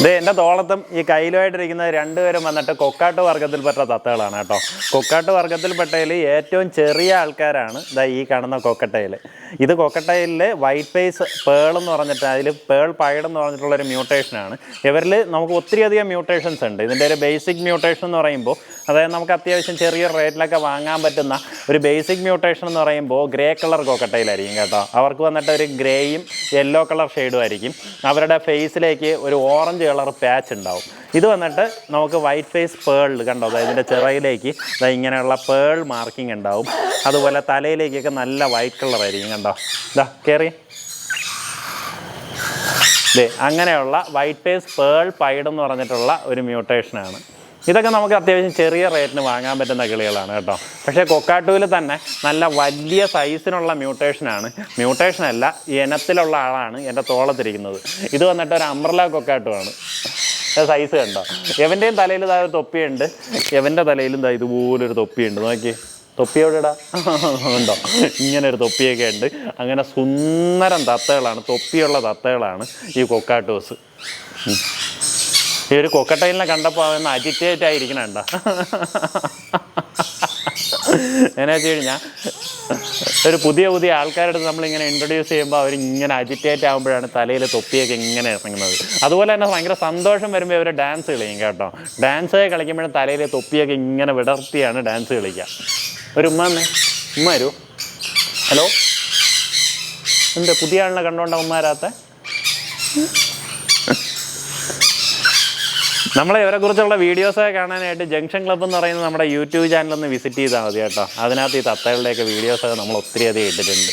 ഇത് എന്റെ തോളത്തും ഈ കയ്യിലുമായിട്ടിരിക്കുന്ന രണ്ടുപേരും വന്നിട്ട് കൊക്കാട്ട് വർഗത്തിൽപ്പെട്ട തത്തകളാണ് കേട്ടോ. കൊക്കാട്ട് വർഗത്തിൽപ്പെട്ടതിൽ ഏറ്റവും ചെറിയ ആൾക്കാരാണ് ഇതാ ഈ കാണുന്ന കൊക്കട്ടയിൽ ഇത് കൊക്കട്ടയിലെ വൈറ്റ് ഫേസ് പേൾ എന്ന് പറഞ്ഞിട്ട് അതിൽ പേൾ പൈഡ് എന്ന് പറഞ്ഞിട്ടുള്ളൊരു മ്യൂട്ടേഷനാണ് ഇവരിൽ നമുക്ക് ഒത്തിരിയധികം മ്യൂട്ടേഷൻസ് ഉണ്ട്. ഇതിന്റെ ഒരു ബേസിക് മ്യൂട്ടേഷൻ എന്ന് പറയുമ്പോൾ അതായത് നമുക്ക് അത്യാവശ്യം ചെറിയ റേറ്റിലൊക്കെ വാങ്ങാൻ പറ്റുന്ന ഒരു ബേസിക് മ്യൂട്ടേഷൻ എന്ന് പറയുമ്പോൾ ഗ്രേ കളർ കോക്കട്ടയിലായിരിക്കും കേട്ടോ. അവർക്ക് വന്നിട്ട് ഒരു ഗ്രേയും യെല്ലോ കളർ ഷെയ്ഡും ആയിരിക്കും. അവരുടെ ഫേസിലേക്ക് ഒരു ഓറഞ്ച് കളർ പാച്ച് ഉണ്ടാവും. ഇത് വന്നിട്ട് നമുക്ക് വൈറ്റ് ഫേസ് പേൾ കണ്ടോ? അതായത് ഇതിന്റെ ചിറയിലേക്ക് ദാ ഇങ്ങനെയുള്ള പേൾ മാർക്കിംഗ് ഉണ്ടാവും. അതുപോലെ തലയിലേക്കൊക്കെ നല്ല വൈറ്റ് കളർ ആയിരിക്കും കണ്ടോ? ഇതാ കയറി അങ്ങനെയുള്ള വൈറ്റ് ഫേസ് പേൾ പൈഡ് എന്ന് പറഞ്ഞിട്ടുള്ള ഒരു മ്യൂട്ടേഷനാണ് ഇതൊക്കെ നമുക്ക് അത്യാവശ്യം ചെറിയ റേറ്റിന് വാങ്ങാൻ പറ്റുന്ന കിളികളാണ് കേട്ടോ. പക്ഷേ കൊക്കാട്ടുവിൽ തന്നെ നല്ല വലിയ സൈസിനുള്ള മ്യൂട്ടേഷനാണ് മ്യൂട്ടേഷൻ അല്ല ഇനത്തിലുള്ള ആളാണ് എന്റെ തോളത്തിരിക്കുന്നത്. ഇത് വന്നിട്ട് ഒരു അമ്രല കൊക്കാട്ടുമാണ് സൈസ് കണ്ടോ? എവന്റെയും തലയിൽ ഇതായ ഒരു തൊപ്പിയുണ്ട്. എവന്റെ തലയിലും ഇതാ ഇതുപോലൊരു തൊപ്പിയുണ്ട്. നോക്കി. എവിടെടാ? ഉണ്ടോ? ഇങ്ങനെ ഒരു തൊപ്പിയൊക്കെ ഉണ്ട്. അങ്ങനെ സുന്ദരം തത്തകളാണ് തൊപ്പിയുള്ള തത്തകളാണ് ഈ കൊക്കാട്ടോസ്. ഈ ഒരു കൊക്കട്ടയിലിനെ കണ്ടപ്പോൾ അവൻ അജിറ്റേറ്റ് ആയിരിക്കണണ്ട എന്നാ വെച്ച് കഴിഞ്ഞാൽ ഒരു പുതിയ പുതിയ ആൾക്കാരുടെ നമ്മളിങ്ങനെ ഇൻട്രൊഡ്യൂസ് ചെയ്യുമ്പോൾ അവരിങ്ങനെ അജിറ്റേറ്റ് ആകുമ്പോഴാണ് തലയിൽ തൊപ്പിയൊക്കെ ഇങ്ങനെ ഇറങ്ങുന്നത്. അതുപോലെ തന്നെ ഭയങ്കര സന്തോഷം വരുമ്പോൾ ഇവർ ഡാൻസ് കളിക്കും കേട്ടോ. ഡാൻസ് കളിക്കുമ്പോഴും തലയിൽ തൊപ്പിയൊക്കെ ഇങ്ങനെ വിടർത്തിയാണ് ഡാൻസ് കളിക്കുക ഒരു ഉമ്മ ഉമ്മ വരൂ. ഹലോ എന്താ പുതിയ ആളിനെ കണ്ടോണ്ട ഉമ്മ വരാത്ത നമ്മളെ ഇവരെ കുറിച്ചുള്ള വീഡിയോസൊക്കെ കാണാനായിട്ട് ജംഗ്ഷൻ ക്ലബ് എന്ന് പറയുന്ന നമ്മുടെ യൂട്യൂബ് ചാനൽ ഒന്ന് വിസിറ്റ് ചെയ്താൽ മതി കേട്ടോ. അതിനകത്ത് ഈ തത്തകളുടെയൊക്കെ വീഡിയോസൊക്കെ നമ്മൾ ഒത്തിരി അധികം ഇട്ടിട്ടുണ്ട്.